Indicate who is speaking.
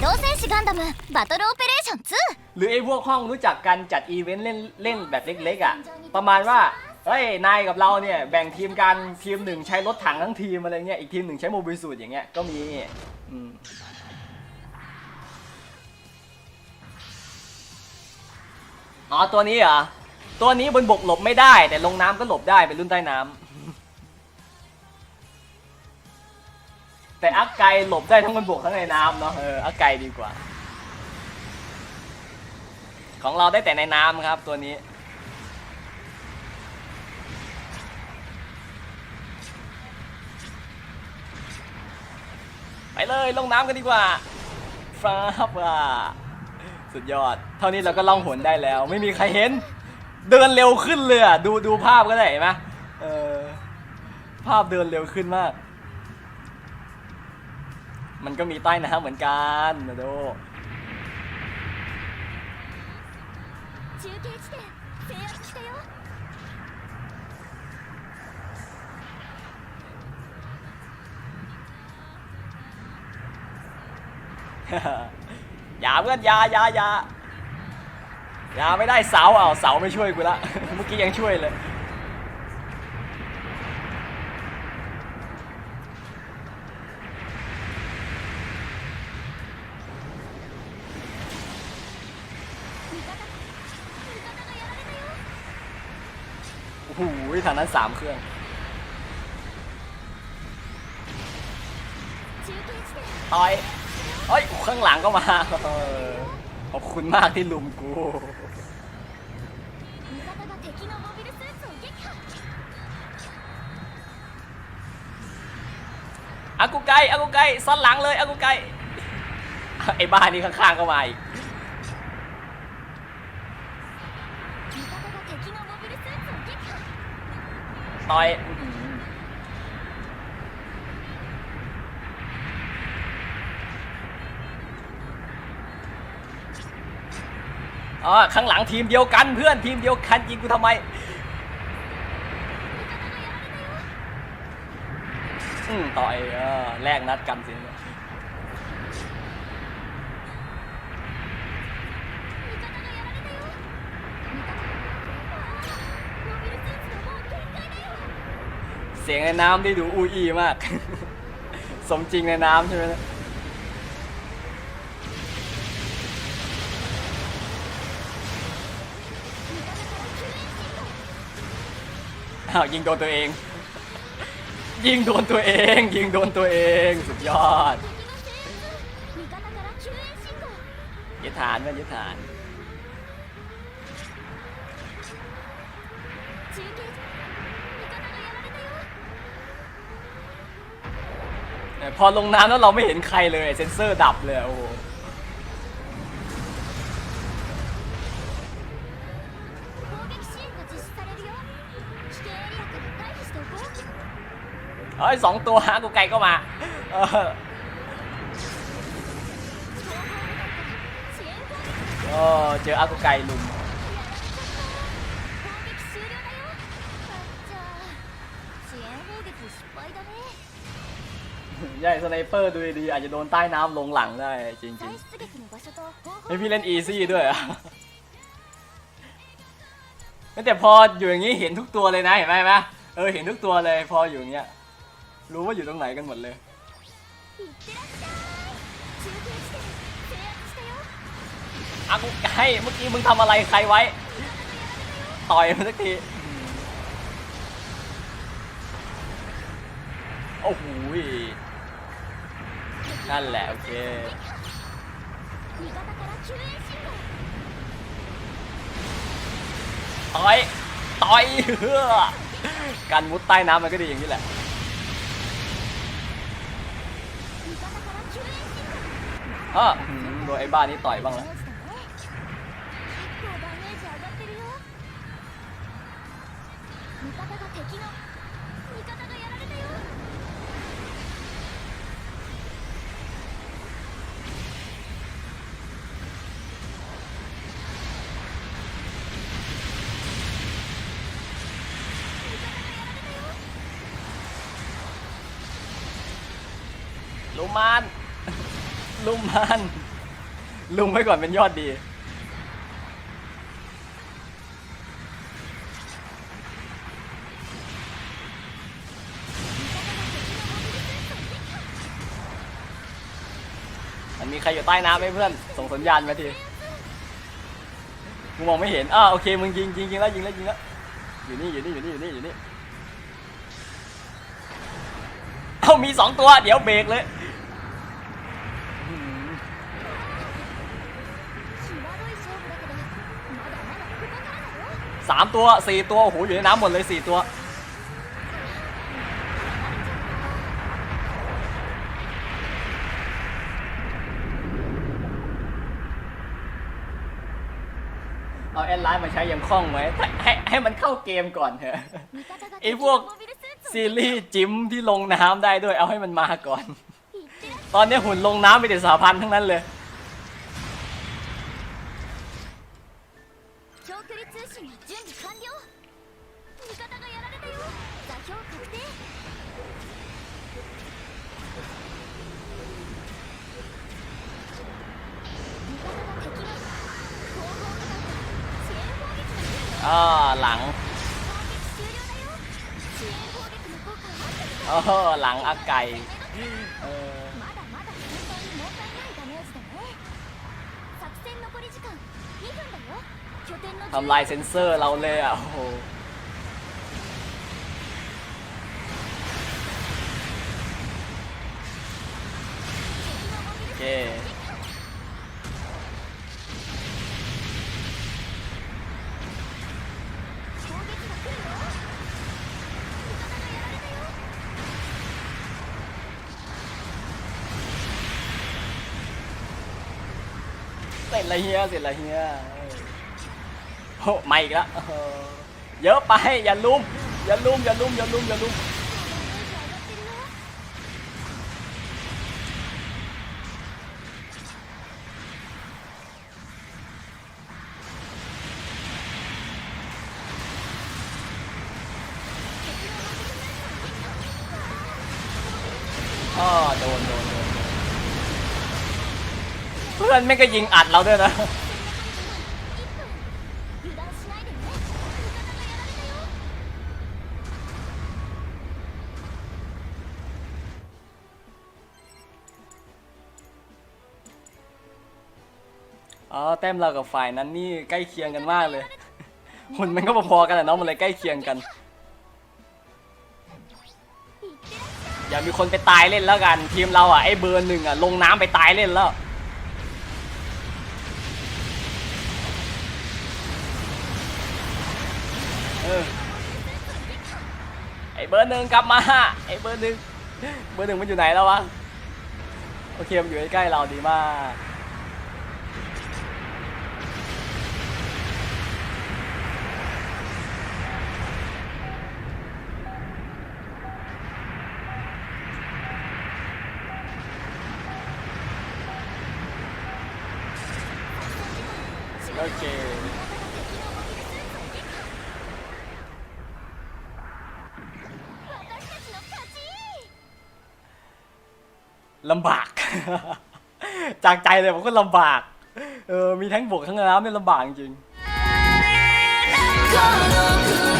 Speaker 1: 動戦士ガンダムバトルオペレーション
Speaker 2: หรือไอ้พวกห้องรู้จักกันจัดอีเวนต์เล่นเล่นแบบเล็กๆอ่ะ ประมาณว่า เฮ้ย นายกับเราเนี่ย แบ่งทีมกันทีมหนึ่งใช้รถถังทั้งทีมอะไรเงี้ย อีกทีมหนึ่งใช้โมบิลสูตรอย่างเงี้ย ก็มีอืมอ๋อ ตัวนี้เหรอ ตัวนี้บนบกหลบไม่ได้ แต่ลงน้ำก็หลบได้เป็นรุ่นใต้น้ำ แต่อักไกหลบได้ทั้งบนบกทั้งในน้ำเนาะเอออักไกดีกว่า ของเราได้แต่ในน้ำครับตัวนี้ ไปเลยลงน้ำกันดีกว่าฟาบอะสุดยอด เท่านี้เราก็ล่องหนได้แล้ว ไม่มีใครเห็น เดินเร็วขึ้นเลยอะดูดูภาพก็ได้เห็นไหมเออภาพเดินเร็วขึ้นมาก มันก็มีใต้น้ำเหมือนกันมาโดอย่าเพื่อนอย่าอย่าอย่าอย่าไม่ได้เสาเอาเสาไม่ช่วยกูละเมื่อกี้ยังช่วยเลย หูยทางนั้นสามเครื่อง ต่อยเอ้ยข้างหลังก็มาขอบคุณมากที่ลุมกูอากูไกอากูไกซ้อนหลังเลยอากูไกไอ้บ้านนี่ข้างๆก็มาอีก ต่อยอ๋อข้างหลังทีมเดียวกันเพื่อนทีมเดียวกันยิงกูทำไมอืมต่อยเออแลกนัดกันสิียงในน้ำได้ดูอูอีมาก สมจริงในน้ำใช่ไหมอ้ายิงโดนตัวเอง ยิงโดนตัวเอง ยิงโดนตัวเอง สุดยอดยึดฐานมันยึดฐาน พอลงน้ำแล้วเราไม่เห็นใครเลยเซนเซอร์ดับเลยโอ้โหเฮ้ยสองตัวฮะกูไก่ก็มาเออเจออากุไก่ลุม ใหญ่สไนเปอร์ดูดีอาจจะโดนใต้น้ำลงหลังได้จริงๆไม่พี่เล่นอีซี่ด้วยอะแต่พออยู่อย่างนี้เห็นทุกตัวเลยนะเห็นไหมไหมเออเห็นทุกตัวเลยพออยู่อย่างเงี้ยรู้ว่าอยู่ตรงไหนกันหมดเลยอากูให้เมื่อกี้มึงทำอะไรใครไว้ ต่อยมันสักทีโอ้โห นั่นแหละ โอเคต่อยต่อยเฮือการมุดใต้น้ำมันก็ดีอย่างนี้แหละ เออโดนไอ้บ้านี้ต่อยบ้างแล้ว ลูมานลุมมันลุมไว้ก่อนเป็นยอดดี มันมีใครอยู่ใต้น้ำไหมเพื่อน ส่งสัญญาณมาทีกูมองไม่เห็นอ่าโอเค มึงยิงยิงยิงแล้วยิงแล้วยิงแล้ว อยู่นี่อยู่นี่อยู่นี่อยู่นี่อยู่นี่ เอามีสองตัว เดี๋ยวเบรกเลย สามตัวสี่ตัวโอ้โหอยู่ในน้ำหมดเลยสี่ตัวเอาแอนไลน์มาใช้ยังคล่องไว้ให้ให้มันเข้าเกมก่อนเถอะไอพวกซีรีส์จิมที่ลงน้ำได้ด้วยเอาให้มันมาก่อน ตอนนี้หุ่นลงน้ำไปแต่สาพันทั้งนั้นเลย อ้อหลัง
Speaker 1: โอ้
Speaker 2: หลังอักไก่ทำลายเซนเซอร์เราเลยอะโอ้โหโอเค เสร็จละเฮียเสร็จละเฮียโอ้ไม่อีกแล้วเยอะไปอย่าลุมอย่าลุมอย่าลุมอย่าลุมอย่าลุมอ๋อโดนโดนโดน เพื่อนไม่ก็ยิงอัดเราด้วยนะ อ๋อแต้มเรากับฝ่ายนั้นนี่ใกล้เคียงกันมากเลยหุ่นมันก็พอๆกันแหละเนาะมันเลยใกล้เคียงกัน อย่ามีคนไปตายเล่นแล้วกัน ทีมเราอะไอ้เบอร์หนึ่งอะลงน้ำไปตายเล่นแล้ว เออไอเบอร์หนึ่งกลับมาไอเบอร์หนึ่งเบอร์หนึ่งมันอยู่ไหนแล้ววะโอเคมันอยู่ใกล้ๆเราดีมากโอเค ลำบาก จากใจเลยผมก็ลำบาก เออ มีทั้งบวกทั้งน้ำเนี่ยลำบากจริง
Speaker 1: この国